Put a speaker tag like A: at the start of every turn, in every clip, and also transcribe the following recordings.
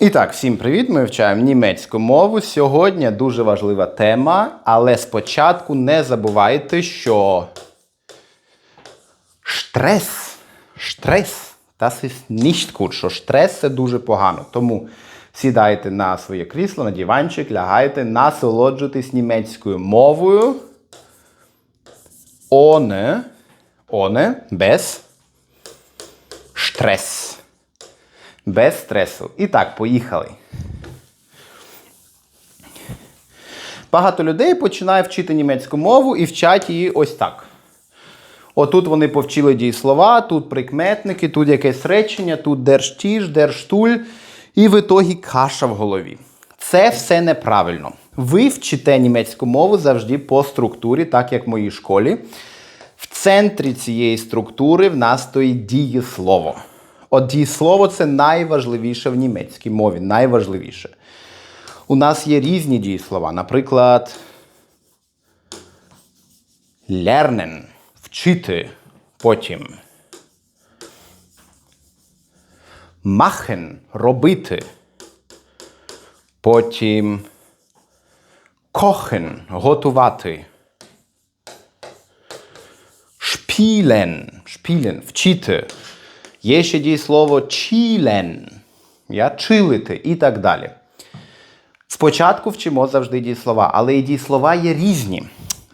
A: І так, всім привіт! Ми вивчаємо німецьку мову. Сьогодні дуже важлива тема, але спочатку не забувайте, що стрес, стрес, das ist що стрес це дуже погано. Тому сідайте на своє крісло, на диванчик, лягайте, насолоджуйтесь німецькою мовою. Ohne, ohne, без стрес. Без стресу. І так, поїхали. Багато людей починає вчити німецьку мову і вчать її ось так. Отут вони повчили дієслова, тут прикметники, тут якесь речення, тут держтіж, держтуль, і в ітогі каша в голові. Це все неправильно. Ви вчите німецьку мову завжди по структурі, так як в моїй школі. В центрі цієї структури в нас стоїть дієслово. От дієслово це найважливіше в німецькій мові. Найважливіше. У нас є різні дієслова. Наприклад, lernen – вчити. Потім. Machen – робити. Потім kochen – готувати. Spielen – вчити. Є ще дієслово chillen, я чилити і так далі. Спочатку вчимо завжди дієслова, але і дієслова є різні.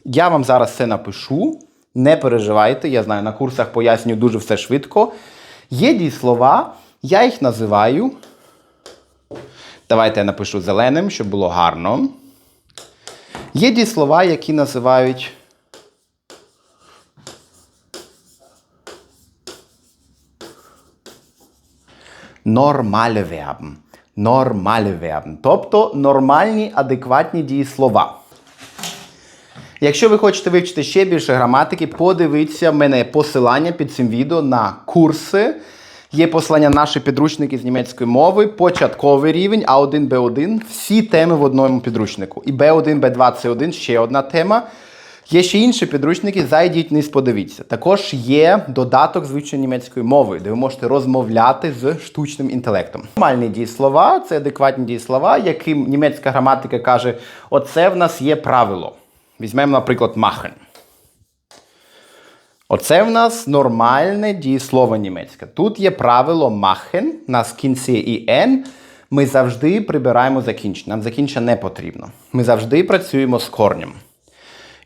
A: Я вам зараз це напишу, не переживайте, я знаю, на курсах пояснюю дуже все швидко. Є дієслова, я їх називаю. Давайте я напишу зеленим, щоб було гарно. Є дієслова, які називають Нормале Verben. Нормале Verben. Тобто нормальні, адекватні дієслова. Якщо ви хочете вивчити ще більше граматики, подивіться в мене посилання під цим відео на курси. Є посилання наші підручники з німецької мови, початковий рівень, А1, Б1, всі теми в одному підручнику. І Б1, Б2 це один, ще одна тема. Є ще інші підручники, зайдіть вниз, подивіться. Також є додаток з вивчення німецької мови, де ви можете розмовляти з штучним інтелектом. Нормальні дієслова це адекватні дієслова, яким німецька граматика каже: оце в нас є правило. Візьмемо, наприклад, machen. Оце в нас нормальне дієслово німецьке. Тут є правило у нас кінці і n. Ми завжди прибираємо закінчення. Нам закінчення не потрібно. Ми завжди працюємо з корнем.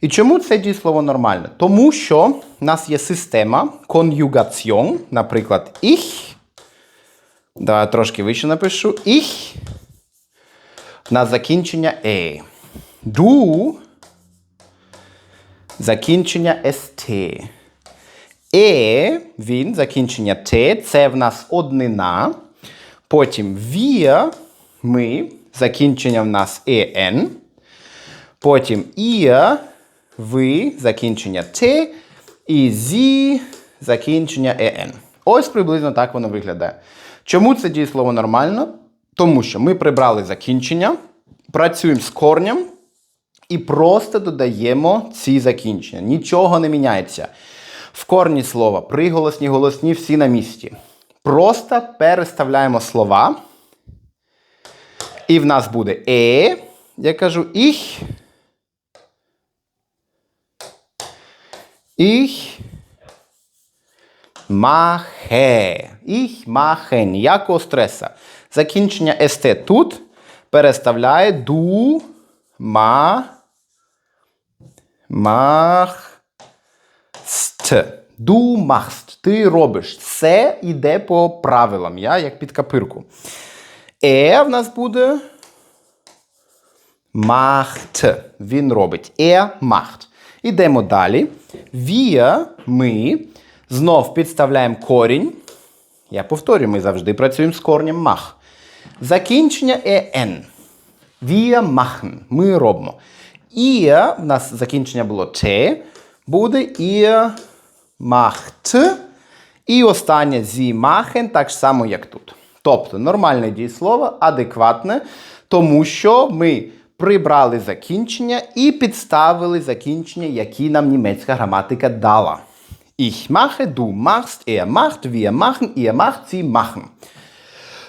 A: І чому це дієслово нормальне? Тому що в нас є система конюгаціон, наприклад, ich. Давай трошки вище напишу. Ich на закінчення е. Du закінчення st. Е, він, закінчення Т, це в нас однина. Потім wir, ми, закінчення в нас en. Потім ihr, ви, закінчення Т, і зі, закінчення ен. Ось приблизно так воно виглядає. Чому це дієслово нормально? Тому що ми прибрали закінчення, працюємо з корнем і просто додаємо ці закінчення. Нічого не міняється. В корні слова приголосні, голосні всі на місці. Просто переставляємо слова. І в нас буде е. Я кажу ich. Ich mache. Ich mache. Ніякого стреса. Закінчення st тут переставляє du ma machst. Du machst. Ти робиш. Це йде по правилам. Я як під капирку. Е в нас буде macht. Він робить. Er macht. Ідемо далі. Wir, ми, знов підставляємо корінь. Я повторюю, ми завжди працюємо з корнем мах. Закінчення en. Wir machen. Ми робимо. Ihr, в нас закінчення було те, буде ihr macht. І останнє sie machen, так само, як тут. Тобто нормальне дієслово, адекватне, тому що ми прибрали закінчення і підставили закінчення, які нам німецька граматика дала. Ich mache, du machst, er macht, wir machen, ihr macht, sie machen.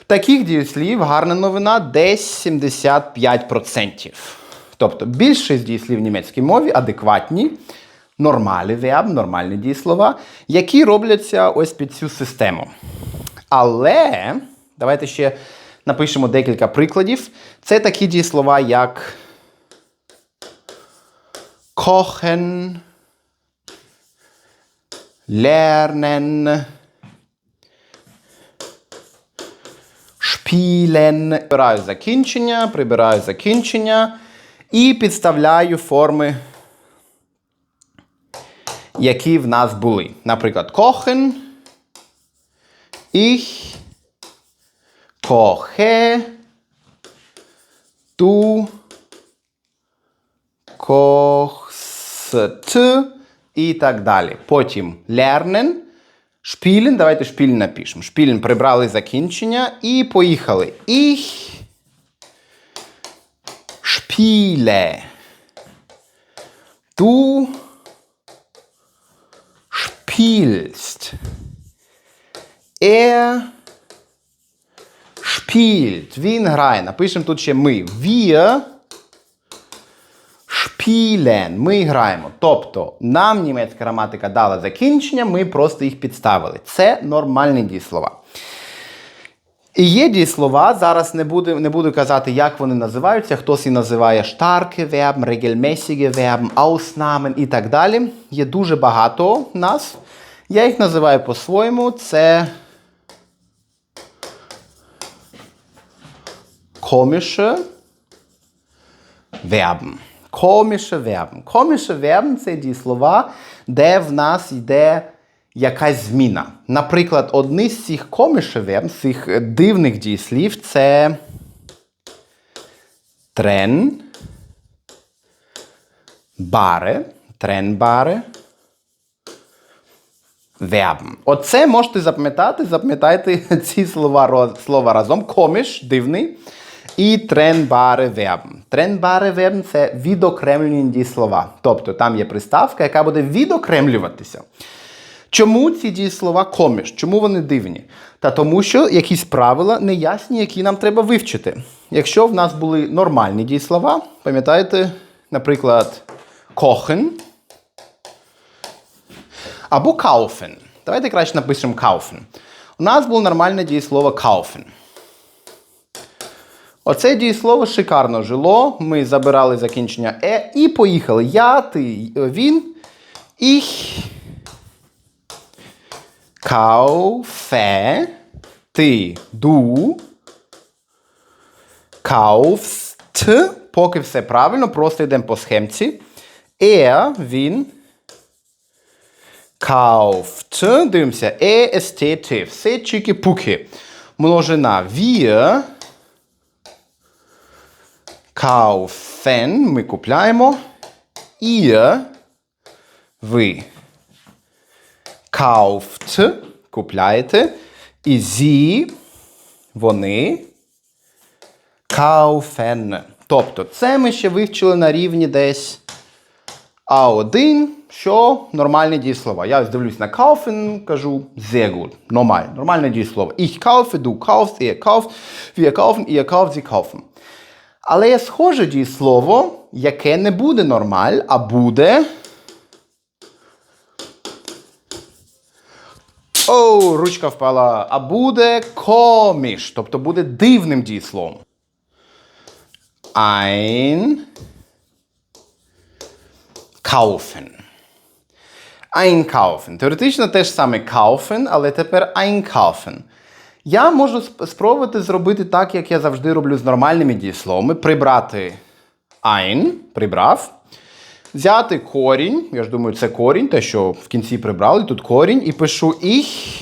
A: Таких дієслів гарна новина десь 75%. Тобто більшість дієслів в німецькій мові адекватні, нормальні верб, нормальні дієслова, які робляться ось під цю систему. Але давайте ще напишемо декілька прикладів. Це такі дієслова, як kochen, lernen, spielen. Прибираю закінчення, прибираю закінчення і підставляю форми, які в нас були. Наприклад, kochen, ich, koche, du, kochst і так далі. Потім lernen, spielen, давайте spielen напишемо. Spielen прибрали закінчення і поїхали. Ich spiele. Du spielst. Er spielt. Він грає. Напишемо тут ще ми. Wir spielen. Ми граємо. Тобто нам німецька граматика дала закінчення, ми просто їх підставили. Це нормальні дієслова. І є дієслова, зараз не буду, не буду казати, як вони називаються. Хтось і називає starke Verben, regelmäßige Verben, Ausnahmen і так далі. Є дуже багато нас. Я їх називаю по-своєму. Це komische Verben. Komische Verben. Komische Verben – це дієслова, де в нас йде якась зміна. Наприклад, одні з цих Verben, з цих дивних дієслів, це трен, баре, тренбаре, Verben. Оце можете запам'ятати, запам'ятайте ці слова, слова разом. Коміш, дивний. І тренбаре verben. Тренбаре verben – це відокремлені дієслова. Тобто там є приставка, яка буде відокремлюватися. Чому ці дієслова коміш? Чому вони дивні? Та тому, що якісь правила неясні, які нам треба вивчити. Якщо в нас були нормальні дієслова, пам'ятаєте, наприклад, kochen або kaufen. Давайте краще напишемо kaufen. У нас було нормальне дієслово kaufen. Оце дієслово шикарно жило. Ми забирали закінчення е і поїхали. Я, ти, він. Ich kaufe. Ти, ду. Kaufst. Поки все правильно, просто йдемо по схемці. Er, він. Kauft. Дивимося. S, T, T. Все чики-пуки. Множина. Wir kaufen. Ми купляємо. Ihr. Ви. Kauft. Купляєте. І sie. Вони. Kaufen. Тобто, це ми ще вивчили на рівні десь А1, що нормальні дієслова. Я ось дивлюсь на kaufen, кажу sehr gut. Нормально, нормальне дієслово. Ich kaufe, du kaufst, ihr kauft, wir kaufen, ihr kauft, sie kaufen. Але є схоже дієслово, яке не буде нормаль, а буде. О, ручка впала. А буде коміш, тобто буде дивним дієсловом. Ein kaufen. Einkaufen. Теоретично те ж саме kaufen, але тепер einkaufen. Я можу спробувати зробити так, як я завжди роблю з нормальними дієсловами. Прибрати ein, прибрав. Взяти корінь, я ж думаю, це корінь, те, що в кінці прибрали, тут корінь, і пишу ich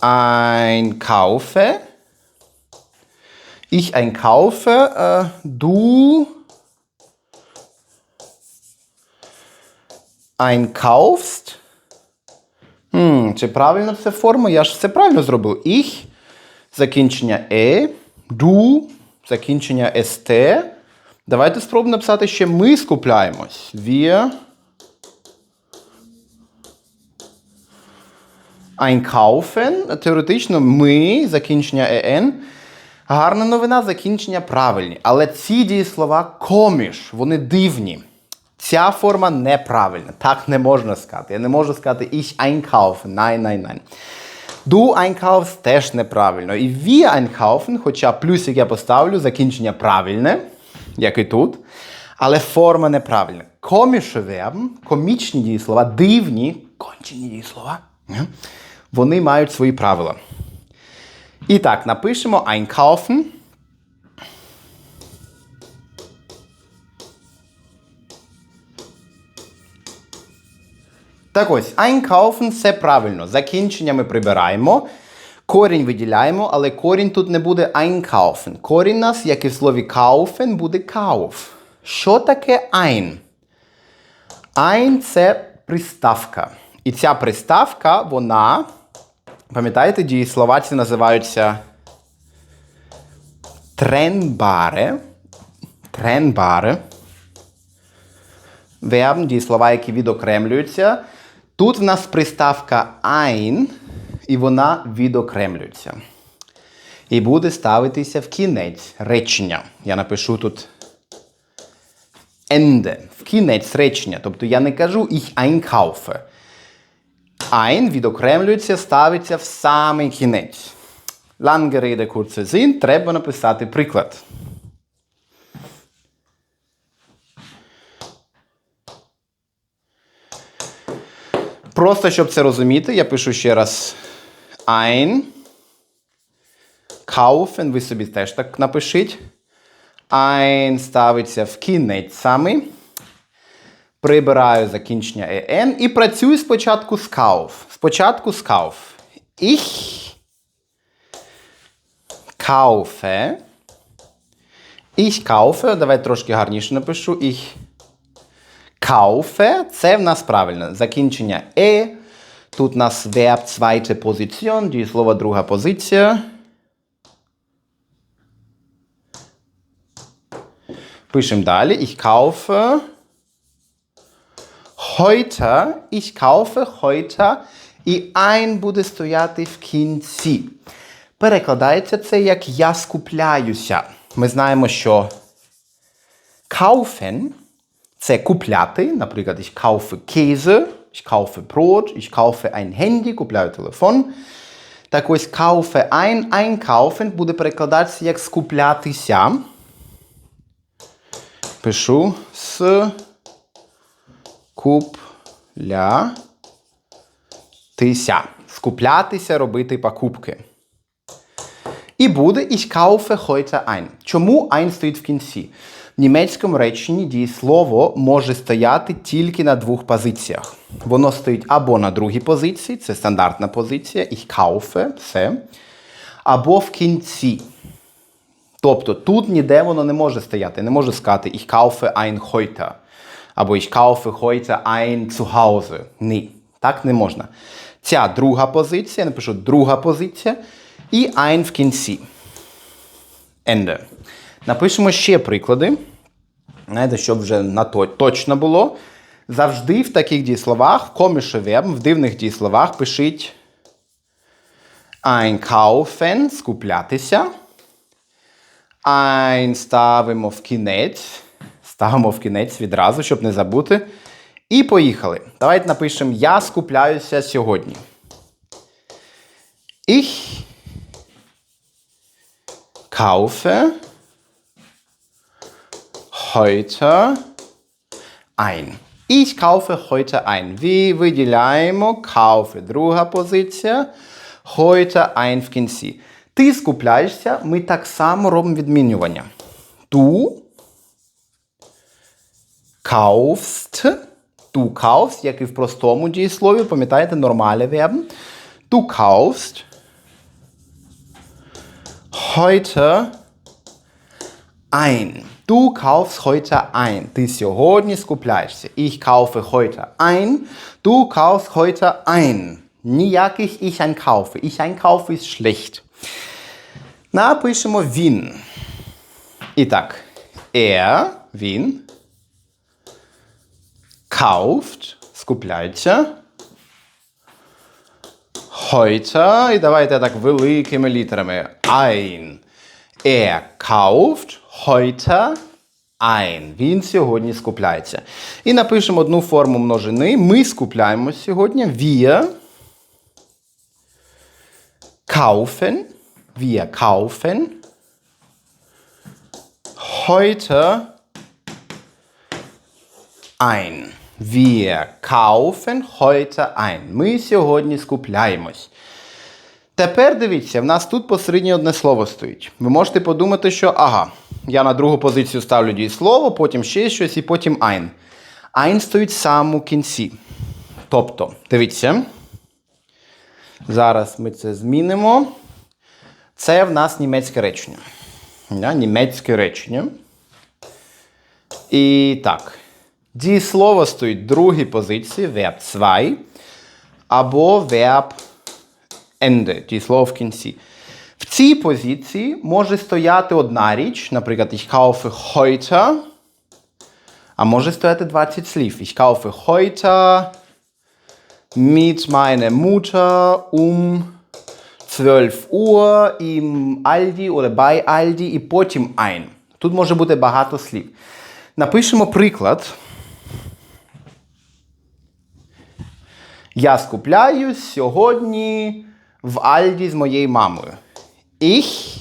A: einkaufe. Ich einkaufe, äh, du einkaufst. Хм, чи правильно це форма? Я ж все правильно зробив. Ich, закінчення е, du, закінчення st. Давайте спробуємо написати ще ми скупляємось. Wir Einkaufen. Теоретично ми, закінчення «en». Гарна новина, закінчення правильні. Але ці дієслова коміш, вони дивні. Ця форма неправильна. Так не можна сказати. Я не можу сказати ich einkaufen. Nein, nein, nein. Du einkaufst теж неправильно. І wir einkaufen, хоча плюсик я поставлю, закінчення правильне, як і тут. Але форма неправильна. Коміше верб, комічні дієслова, дивні, кончені дієслова, вони мають свої правила. І так, напишемо einkaufen. Так ось, einkaufen – це правильно. Закінчення ми прибираємо. Корінь виділяємо, але корінь тут не буде einkaufen. Корінь нас, як і в слові kaufen, буде kauf. Що таке ein? Ein – це приставка. І ця приставка, вона, пам'ятаєте, дієслова ці називаються тренбаре. Тренбаре. Верб, дієслова, які відокремлюються. Тут в нас приставка ein, і вона відокремлюється. І буде ставитися в кінець речення. Я напишу тут Ende. В кінець речення. Тобто я не кажу ich einkaufe. Ein відокремлюється, ставиться в самий кінець. Lange Rede, kurzer Sinn. Треба написати приклад. Просто щоб це розуміти, я пишу ще раз ein. Kaufen, ви собі теж так напишіть. Ein ставиться в кінець саме. Прибираю закінчення en і працюю спочатку з kauf. Спочатку з kauf. Ich kaufe. Ich kaufe. Давай трошки гарніше напишу. Ich kaufe. Це в нас правильно. Закінчення e. Тут у нас verb zweite Position, дієслово друга позиція. Пишемо далі. Ich kaufe heute. Ich kaufe heute. І ein буде стояти в кінці. Перекладається це як я скупляюся. Ми знаємо, що kaufen – це купляти. Наприклад, ich kaufe Käse, ich kaufe Brot, ich kaufe ein Handy, купляю телефон. Так ось kaufe ein, einkaufen буде перекладатися як скуплятися. Пишу с куплятися. Скуплятися, робити покупки. І буде ich kaufe heute ein. Чому ein стоїть в кінці? В німецькому реченні дієслово може стояти тільки на двох позиціях. Воно стоїть або на другій позиції, це стандартна позиція, ich kaufe, все, або в кінці. Тобто тут ніде воно не може стояти. Не може сказати ich kaufe ein heute. Або ich kaufe heute ein zu Hause. Ні, так не можна. Ця друга позиція, я напишу друга позиція, і ein в кінці. Ende. Напишемо ще приклади. Знаєте, щоб вже на то, точно було. Завжди в таких дієсловах, коміше верб, в дивних дієсловах пишіть einkaufen, скуплятися. Ein ставимо в кінець. Ставимо в кінець відразу, щоб не забути. І поїхали. Давайте напишемо Я скупляюся сьогодні. Ich kaufe heute ein. Ich kaufe heute ein. Ви виділяємо kaufe. Друга позиція. Heute ein в кінці. Ти скупляєшся, ми так само робимо відмінювання. Du kaufst. Du kaufst, як і в простому дієслові, пам'ятаєте, нормальне верб. Du kaufst heute ein. Du kaufst heute ein. Ти сьогодні скупляєшся. Ich kaufe heute ein. Du kaufst heute ein. Ніяких ich einkaufe. Ich einkaufe ist schlecht. Напишемо він. І так. Er, він. Kauft, скупляється. heute. І давайте так великими літерами. Ein. Er kauft heute ein. Він сьогодні скупляється. І напишемо одну форму множини. Ми скупляємось сьогодні. Wir kaufen. Wir kaufen heute ein. Wir kaufen heute ein. Ми сьогодні скупляємось. Тепер дивіться, в нас тут посередньо одне слово стоїть. Ви можете подумати, що ага, я на другу позицію ставлю дієслово, потім ще щось і потім ein. Ein стоїть сам у кінці. Тобто, дивіться. Зараз ми це змінимо. Це в нас німецьке речення. Німецьке речення. І так. Дієслово стоїть в другій позиції, verb 2, або verb Ende, дієслово в кінці. В цій позиції може стояти одна річ, наприклад, ich kaufe heute, а може стояти 20 слів. Ich kaufe heute mit meiner Mutter um 12 Uhr im Aldi oder bei Aldi і потім ein. Тут може бути багато слів. Напишемо приклад. Я скупляюсь сьогодні в Альді з моєю мамою. Ich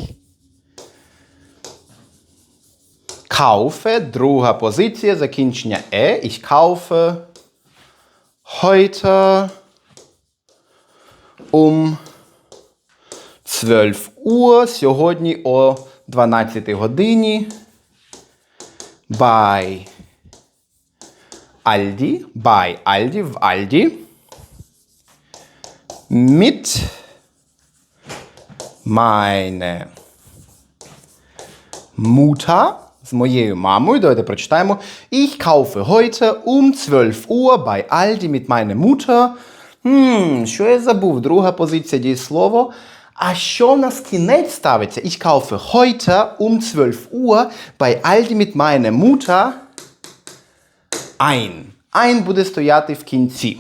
A: kaufe, друга позиція, закінчення е. Ich kaufe heute um 12 Uhr, сьогодні о 12 годині bei Aldi, bei Aldi, в Aldi, mit meine Mutter, з моєю мамою, давайте прочитаємо. Ich kaufe heute um 12 Uhr bei Aldi mit meiner Mutter. Хм, що я забув? Друга позиція дієслово. А що в кінець ставиться? Ich kaufe heute um 12 Uhr bei Aldi mit meiner Mutter ein. Ein буде стояти в кінці.